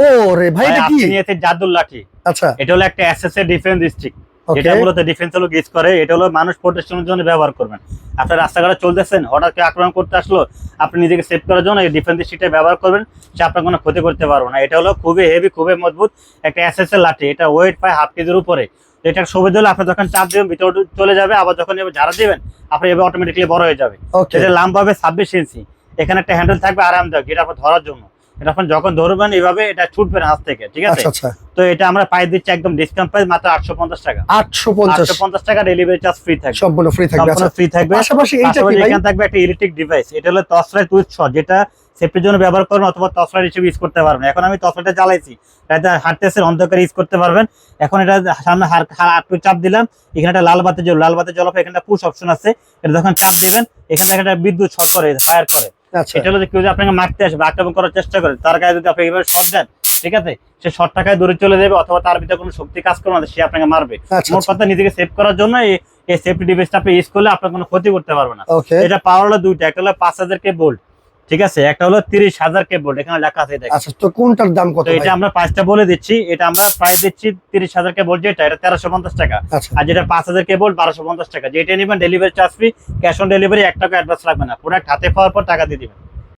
ও রে ভাই এটা কি? জাদুর লাঠি। আচ্ছা। এটা হলো একটা ডিফেন্স স্টিক এটা মূলত ডিফেন্স করে এটা হলো মানুষ প্রোটেকশনের জন্য ব্যবহার করবেন। আপনি রাস্তাঘাটে চলতেছেন হঠাৎ করে আক্রমণ করতে আসলো আপনি নিজেকে সেভ করার জন্য এই ডিফেন্স স্টিকটা ব্যবহার করবেন সে আপনার কোনো ক্ষতি করতে পারবে না। এটা হলো খুবই হেভি খুবই মজবুত একটা এসএসএ লাঠি। এটা ওয়েট পায় হাফ কেজির উপরে। এটার সুবিধা হলো আপনি যখন চাপ দেবেন ভিতরে চলে যাবে আবার যখন এবার ঝাড়া দিবেন আপনি এবার অটোমেটিকলি বড় হয়ে যাবে। এটা লম্বা হবে ছাব্বিশ ইঞ্চি এখানে একটা হ্যান্ডেল থাকবে আরামদায়ক এটা আপনার ধরার জন্য। এটা আপনি যখন ধরবেন এইভাবে এটা ছুটবে না হাত থেকে ঠিক আছে? আচ্ছা আচ্ছা। তো এটা আমরা পাই দিচ্ছি একদম ডিসকাউন্ট প্রাইস মাত্র আটশো পঞ্চাশ টাকা। আটশো পঞ্চাশ। আটশো পঞ্চাশ টাকা ডেলিভারি চার্জ ফ্রি থাকবে। সম্পূর্ণ ফ্রি থাকবে সম্পূর্ণ আচ্ছা। ফ্রি থাকবে। পাশাপাশি এইটা কি ভাই? এখানে থাকবে একটা ইলেকট্রিক ডিভাইস এটা হলো টর্চলাইট উইথ শট যেটা সেফটির জন্য ব্যবহার করবেন অথবা টর্চলাইট হিসেবে ইউজ করতে পারবেন। এখন আমি টর্চলাইটটা চালাইছি এটা হাঁটতেছে অন্ধকারে ইউজ করতে পারবেন। এখন এটা সামনে হার একটু চাপ দিলাম। এখানে একটা লাল বাতি জল লাল বাতি জল এখানে পুশ অপশন আছে। এটা যখন চাপ দিবেন এখানে একটা বিদ্যুৎ শর্ট করে ফায়ার করে। আচ্ছা এটা হলো যে কেউ যদি আপনাকে মারতে আসবে আক্রমণ করার চেষ্টা করে তার গায়ে যদি আপনি এইভাবে শট দেন ঠিক আছে? সে শর্ট টাকায় দূরে চলে যাবে অথবা তার ভিতরে কোনো শক্তি কাজ করবে না সে আপনাকে মারবে। আচ্ছা মোট কথা নিজেকে সেভ করার জন্য এই সেফটি ডিভাইসটা আপনি ইউজ করলে আপনার কোনো ক্ষতি করতে পারবে না। এটা পাওয়ার হলো দুইটা একটা হলো পাঁচ হাজার কে বোল্ট ঠিক আছে? একটা হলো তিরিশ হাজার কে বোল্ট এখানে লেখা আছে আচ্ছা তো কোনটার দাম কত এটা আমরা প্রাইসটা বলে দিচ্ছি। এটা আমরা প্রাইস দিচ্ছি তিরিশ হাজার কে বোল্ট যেটা এটা তেরোশো পঞ্চাশ টাকা। আচ্ছা। আর যেটা পাঁচ হাজার কেবল বারোশো পঞ্চাশ টাকা। যেটা নেবেন delivery charge free cash on delivery এক টাকা অ্যাডভান্স লাগবে না। প্রোডাক্ট হাতে পাওয়ার পর টাকা দিয়ে দিবেন।